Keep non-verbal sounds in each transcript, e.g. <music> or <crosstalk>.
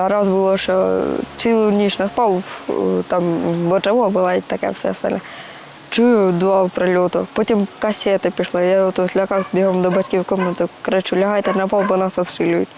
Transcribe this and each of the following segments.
А раз було, що цілу ніч не спав, е, там бочаво була і таке все остальне. Чую два прильоти. Потім касети пішли. Я ото злякався бігом до батьків в кричу, лягайте на пол, бо нас обстрілюють.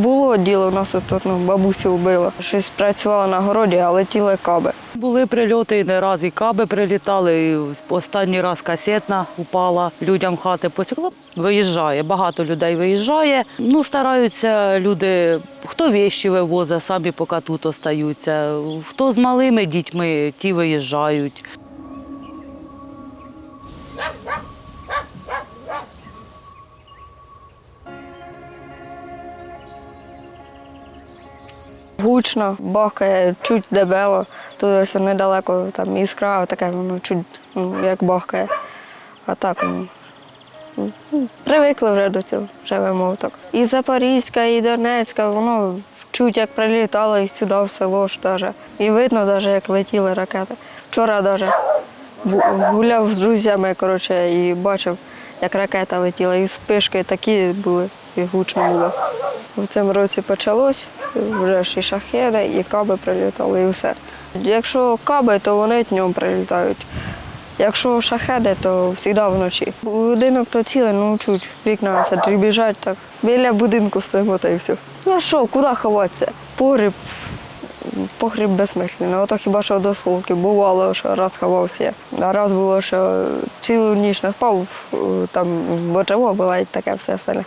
Було діло, нас тут ну, бабусю вбило. Щось працювало на городі, а летіли каби. Були прильоти і не раз, і каби прилітали, і останній раз касетна упала, людям хати посікло. Виїжджає, багато людей виїжджає. Ну, стараються люди, хто вещі вивозить, самі поки тут остаються. Хто з малими дітьми, ті виїжджають. Гучно, бахкає, чуть дебело. Тут ось недалеко там іскра, таке воно чуть ну, як бахкає. А так ну, ну, привикли вже до цього, живемо так. І Запорізька, і Донецька, воно чуть як прилітало і сюди в село ж даже. І видно навіть, як летіли ракети. Вчора навіть гуляв з друзями коротше, і бачив, як ракета летіла, і спишки такі були, і гучно було. В цьому році почалось, вже ж і шахеди, і каби прилітали, і все. Якщо каби, то вони днем прилітають. Якщо шахеди, то завжди вночі. Будинок то цілий, ну чуть вікна це дрібіжать так. Біля будинку стоїмо та і все. Ну що, куди ховатися? Погріб, погріб безсмисленний. Ото хіба що до сховки. Бувало, що раз ховався. А раз було, що цілу ніч не спав, там бочаво була і таке все остальне.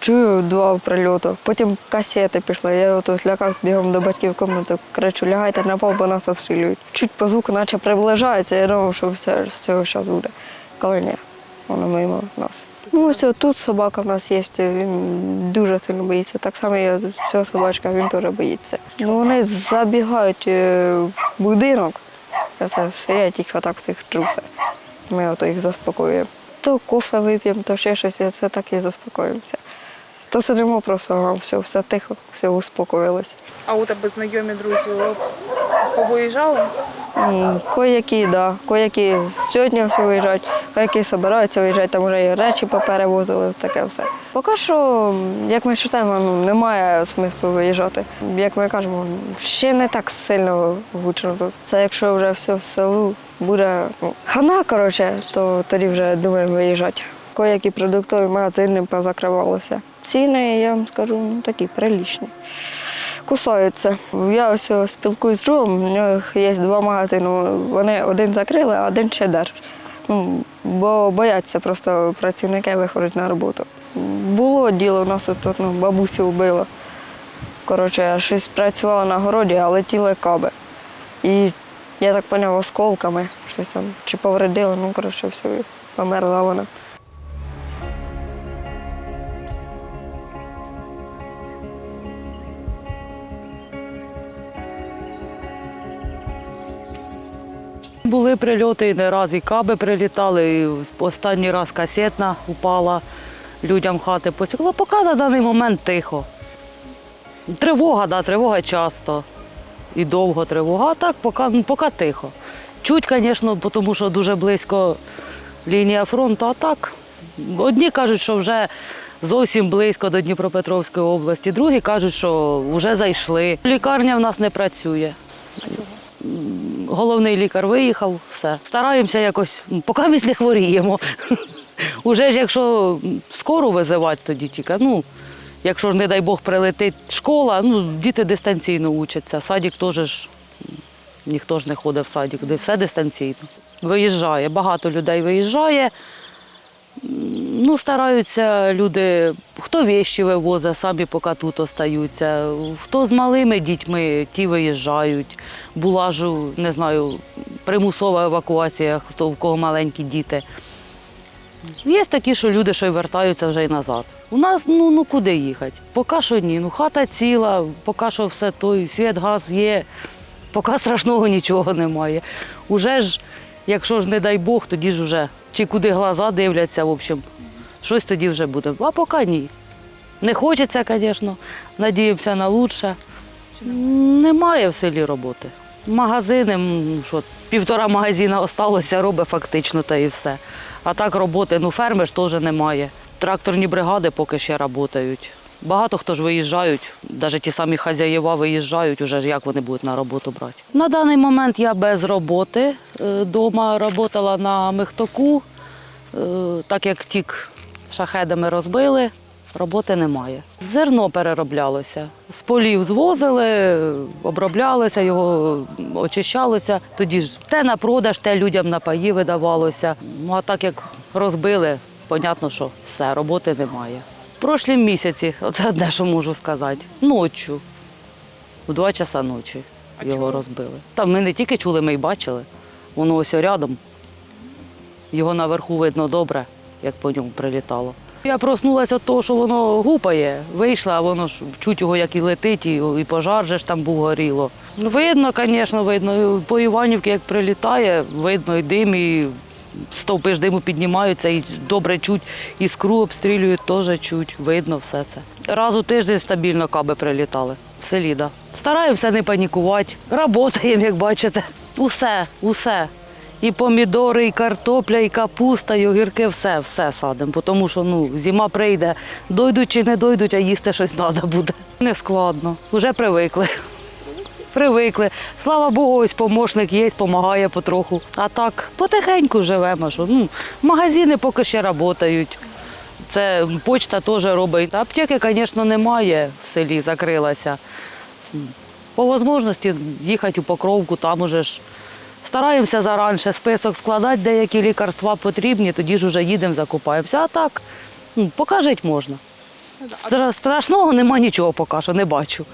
Чую два прильоти. Потім касети пішли. Я ото злякався бігом до батьків в кричу, лягайте на пол, бо нас обстрілюють. Чуть по звуку, наче приближається, я думав, що все з цього зараз буде. Коли ні, воно мимо нас. Ну, ось тут собака в нас є, він дуже сильно боїться. Так само і цього собачка, він теж боїться. Ну, вони забігають е, в будинок, це їх отак всіх труса. Ми ото їх заспокоюємо. То кофе вип'ємо, то ще щось, це так і заспокоїмося. То сидимо просто, а все, все тихо, все успокоїлось. А у тебе знайомі друзі повиїжджали? М, Кое-які, да, кое-які сьогодні все виїжджають, кое-які збираються виїжджати, там вже і речі поперевозили, таке все. Поки що, як ми читаємо, ну, немає смислу виїжджати. Як ми кажемо, ще не так сильно гучно тут. Це якщо вже все в селу буде ну, хана, коротше, то тоді вже думаємо виїжджати. Кое-які продуктові магазини позакривалися. Ціни, я вам скажу, ну, такі прилічні кусаються. Я ось спілкуюсь з другом, у них є два магазини. Вони один закрили, а один ще держать. Ну, бо бояться просто працівники виходять на роботу. Було діло, у нас тут ну, бабусю вбило. Коротше, щось працювало на городі, а летіли каби. І я так поняв, осколками щось там чи повредило, ну коротше, все, померла вона. Були прильоти і не раз, і каби прилітали, і останній раз касетна упала, людям хати посікло. Поки на даний момент тихо. Тривога, да, тривога часто. І довго тривога, а так поки, ну, поки тихо. Чуть, звісно, тому що дуже близько лінія фронту, а так. Одні кажуть, що вже зовсім близько до Дніпропетровської області, другі кажуть, що вже зайшли. Лікарня в нас не працює. Головний лікар виїхав, все. Стараємося якось, поки ми не хворіємо. <laughs> Уже ж якщо скоро визивати, тоді тільки. Ну, якщо ж, не дай Бог, прилетить школа, ну, діти дистанційно учаться. Садик теж ж ніхто ж не ходить в садик, де все дистанційно. Виїжджає, багато людей виїжджає. Ну, стараються люди, хто вещі вивозить, самі поки тут остаються. Хто з малими дітьми, ті виїжджають. Була ж, не знаю, примусова евакуація, хто в кого маленькі діти. Є такі, що люди що й вертаються вже й назад. У нас ну, ну куди їхати? Поки що ні. Ну хата ціла, поки що все той, світ, газ є, поки страшного нічого немає. Уже ж, якщо ж не дай Бог, тоді ж вже чи куди глаза дивляться, в общем, щось тоді вже буде. А поки ні. Не хочеться, звісно, надіємося на лучше. Немає в селі роботи. Магазини, що, півтора магазина осталося, робить фактично та і все. А так роботи, ну ферми ж теж немає. Тракторні бригади поки ще працюють. Багато хто ж виїжджають, навіть ті самі хазяєва виїжджають, уже як вони будуть на роботу брати. На даний момент я без роботи. Дома працювала на мехтоку, Е, так як тік шахедами розбили, роботи немає. Зерно перероблялося. З полів звозили, оброблялося, його очищалося. Тоді ж те на продаж, те людям на паї видавалося. Ну а так як розбили, понятно, що все, роботи немає. В прошлім місяці, оце одне, що можу сказати, ночі, в два часа ночі його розбили. Там ми не тільки чули, ми й бачили. Воно ось рядом. Його наверху видно добре, як по ньому прилітало. Я проснулася від того, що воно гупає. Вийшла, а воно ж чуть його як і летить, і, і пожар же ж там був горіло. Видно, звісно, видно. По Іванівці, як прилітає, видно і дим, і стовпи ж диму піднімаються, і добре чуть, іскру обстрілюють, теж чуть, видно все це. Раз у тиждень стабільно каби прилітали в селі, да. Стараємося не панікувати, працюємо, як бачите. Усе, усе. І помідори, і картопля, і капуста, і огірки, все, все садимо. Тому що ну, зима прийде, дойдуть чи не дойдуть, а їсти щось треба буде. Не складно, вже привикли. Привикли. Слава Богу, ось помощник є, допомагає потроху. А так, потихеньку живемо. Що, ну, магазини поки ще працюють. Це почта теж робить. Аптеки, звісно, немає в селі, закрилася. По можливості їхати у Покровку, там уже ж стараємося заранше список складати, деякі лікарства потрібні, тоді ж вже їдемо, закупаємося. А так, ну, покажіть можна. Стра- Страшного нема нічого поки що, не бачу.